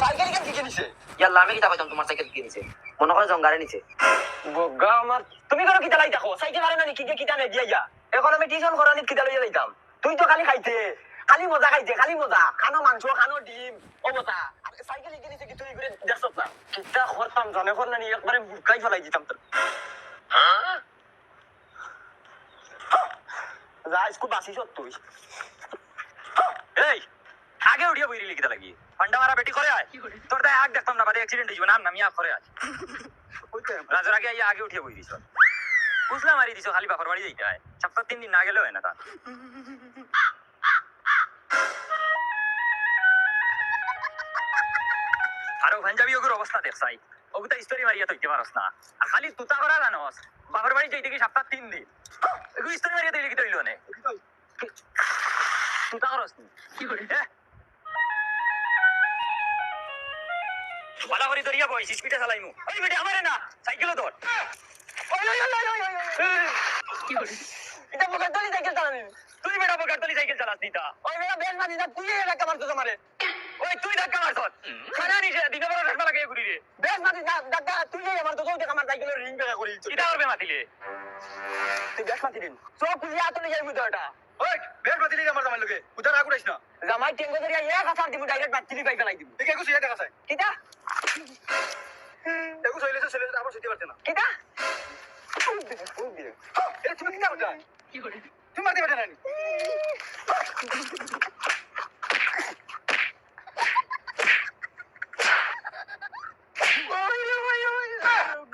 Cycle কেন কি নিছে ইয়াল্লা আমি কিতা কইতাম তোমার সাইকেল কি নিছে মনে করে জঙ্গারে নিছে। বগা আমার তুমি কেন কিতা লাই দেখো সাইকেল আরে না কি কি কিতা নেই দিয়া ইয়া এখন আমি টিউশন করানি কিতা লইয়া লাইতাম তুই তো খালি খাইতে খালি মজা খাইতে খালি মজা। খানো মাংস খানো ডিম অবতা সাইকেল কি নিছে কি তুই করে দেখছ না? কিতা করতাম জানে কর না একবারে বুকাই ফেলাই দিতাম তোর যা স্কুল বাসিস তুই। বইরি লিখিতে লাগি। ফান্ডা মারা বেটি করে আয়। তোর তাই আগ দেখতাম না বাদে অ্যাক্সিডেন্ট হইব না নামি আগ করে আজ রাজুর আগে আইয়া আগে উঠিয়ে বই দিছ। বুঝলাম মারি দিছ খালি বাপর বাড়ি যাইতে হয় সপ্তাহ তিন দিন না গেলেও হয় না তা। আর যাবি ওগুর অবস্থা দেখছাই ওগুতা স্টোরি মারিয়া তৈতে পারস না। আর খালি তুতা করা জানোস। বাপর বাড়ি যাইতে কি সপ্তাহ তিন দিন। এগুলো স্টোরি মারিয়া তৈরি লিখিতে হইল নে। তুতা করস কি করে? বালা করে দরিয়া বই স্পিডে চালাইমু ওই বেটি আমারে না সাইকেলও ধর ওই ওই ওই ওই ওই এটা বগা দলি তুই বেটা বকার তলি সাইকেল চালাস দিতা ওই মেরা বেশ মানি না তুই এটা কামার তো তোমারে ওই তুই ধাক্কা মারছ খানা নিছে দিনে বড় রেশমা লাগিয়ে ঘুরি রে মানি না দাদা তুই আমার তো তোকে কামার সাইকেলের রিং বেকা করি কিটা করবে মাতিলে তুই বেশ মাতি দিন সব কুলিয়া তো নিয়ে যাইবি তো এটা ওই বের মাতিলে আমার জামাই লগে উদার আগু রাইছ না। জামাই টেঙ্গো ধরিয়া এক হাজার দিব ডাইরেক্ট বাচ্চিলি পাই ফেলাই দিব দেখে কুছ ইয়া দেখা যায় কিটা দেখো সইলে সইলে আমার সইতে পারতে না। কিটা তুমি কিটা কি করে? তুমি মারতে পারতে না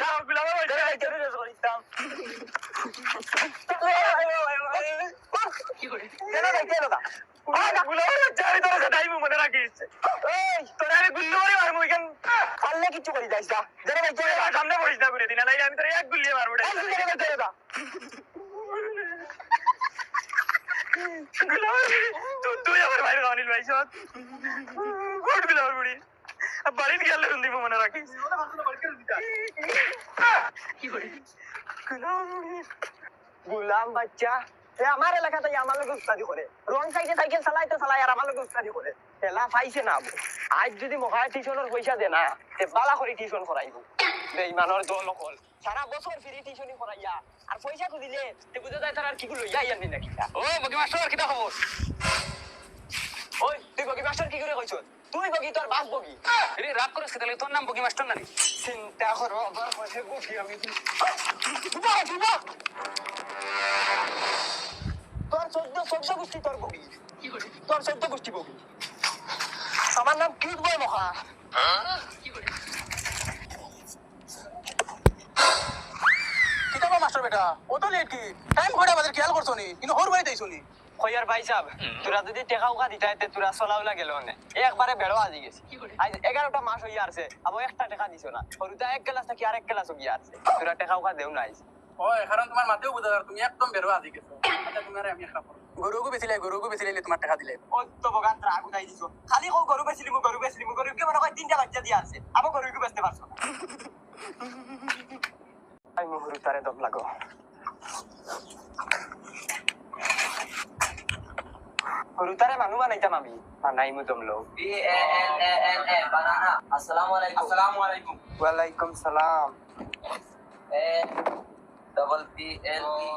গাও গুলাবা ওই কি করে কেন যাইতে এলো তা গুলাবা যাই তোর সাথে মনে রাখিস এই তোরা আমি গুল্লি মারি মারবো এখান তোরা সামনে পড়িস না করে দিন আমি তোর এক মারবো তুই আমার অনিল ভাই সব কোট বুড়ি। বাড়ির গেলে দিব মনে রাখিস। গুলাম বাচ্চা। এ আমার এলাকাতে আমার লোক উস্তাদি করে। রং সাইডে সাইকেল চালাইতে চালাই আর আমার লোক উস্তাদি করে। তেলা পাইছে না। আজ যদি মহায় টিউশনের পয়সা দে না তে বালা করে টিউশন করাইব। বেইমানের দল অকল। সারা বছর ফ্রি টিউশনই করাইয়া আর পয়সা তো দিলে তে বুঝা যায় তার আর কি লইয়া আইয়ান না কিটা ও বকি মাস্টার কিটা খবর? ওই তুই বগি মাস্টার কি করে কইছ তুই বগি তোর বাপ বগি। রে রাগ করিস তাহলে? তোর নাম বকি মাস্টার না চিন্তা করো আবার কইছে বগি আমি দুবা দুবা তোর চোদ্দ চোদ্দ গোষ্ঠী তোর বগি। তোর চোদ্দ গোষ্ঠী বগি। আমার নাম কিউট বয় মহা। মাস্টার বেটা ও তো লেট কি? টাইম করে আমাদের খেয়াল করছ নি? কিন্তু হর বাড়িতে আইছো নি? কইয়ার ভাই সাহেব তোরা যদি টেকা উকা দিতা তে তোরা চলাউলা গেল না একবারে বেড়ো আজি গেছে। আজ এগারোটা মাস হইয়া আছে আবার একটা টাকা দিছো না। সরুতা এক ক্লাস থাকি আর এক ক্লাস গিয়া আছে। তোরা টেকা উকা দেও না আইছে ওই কারণ তোমার মাতেও বুঝা তুমি একদম বেরো আজি গেছো। আচ্ছা তুমি আমি করো গরুকে বেচিলে গরুকে বেচিলে তোমার টাকা দিলে অত বগান ত্রাগ উঠাই দিছো খালি কও গরু বেচিলি মু গরু বেচিলি মু গরুকে মনে হয় তিনটা বাচ্চা দিয়া আছে আবার গরুকে বেচতে পারছ আই মুহুরু তারে দম লাগো গরু তারে মানু বানাইতাম আমি বানাই মু দম লো A N A N A banana আসসালামু আলাইকুম আসসালামু আলাইকুম ওয়ালাইকুম সালাম এ ডবল পি এল ই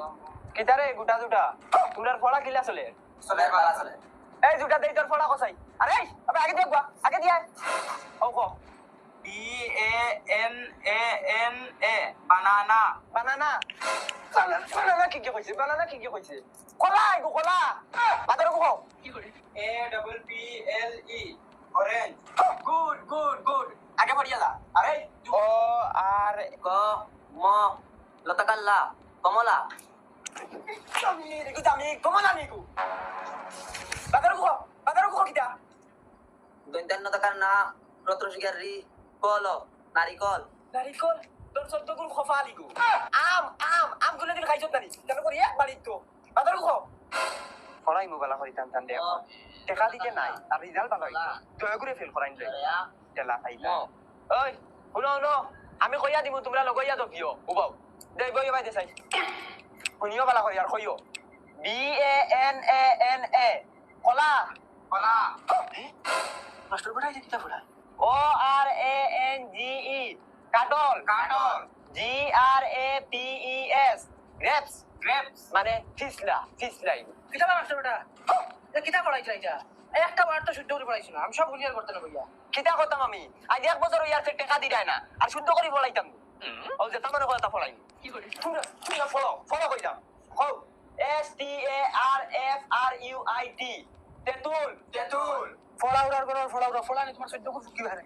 কিতারে গুটা দুটা তোমার ফড়া কিলা চলে? চলে বালা চলে। এই দুটা দেই তোর ফড়া কসাই আরে এই, আবে আগে দিয়া আগে দিয়া। ও কো B A N A N A banana. Banana. Banana কি কি কইছে বানানা কি কি কইছে কলা এগো কলা। বাদর কো A double P L E orange good good good. আগে পড়িয়া যা আরে ও আর ক ম লতাকাল্লা কমলা। আমি কমলা নিকু বাদর কো বাদর কো কিটা দৈন্তান্ন টাকার না রত্নশিকার রি কল নারিকল নারিকল তোর শব্দ গুণ খফা লিগু আম আম আমগুলো দিন খাইছত নানি কেন করি এক বাড়ি তো বাদর কো পড়াই মোবাইল করি টান টান দে টেকা দিতে নাই আর রিজাল্ট ভালো হইতো দয়া করে ফেল করাইন লই তেলা খাইলা ওই শুনো শুনো আমি কইয়া দিমু তোমরা লগইয়া তো কিয় উবাও দে বই বাই দে চাই শুনিও বালা করি আর কইও B A N A N A কলা কলা মাস্টার বেটা এই কিতা ফুলা ও আর এ এন জি ই কাটল কাটল G R A P E S grapes grapes মানে ফিসলা ফিসলাই কিতাব মাস্টার এ কিতাব এটা এই একটা বার তো শুদ্ধ করে পড়াইছিল আমি সব ক্লিয়ার করতে না ভাইয়া কিতা করতাম আমি আজ এক বছর ইয়ার টাকা দি দেয় না আর শুদ্ধ করে ফলাইতাম ফলাই কি করে শুনে শুনে ফলো ফলো কইতাম হও S T A R F R U I T তেতুল তেঁতুল ফলাউড়ার করে ফলাউড়া ফলানি তোমার সহ্য করছ কি হারে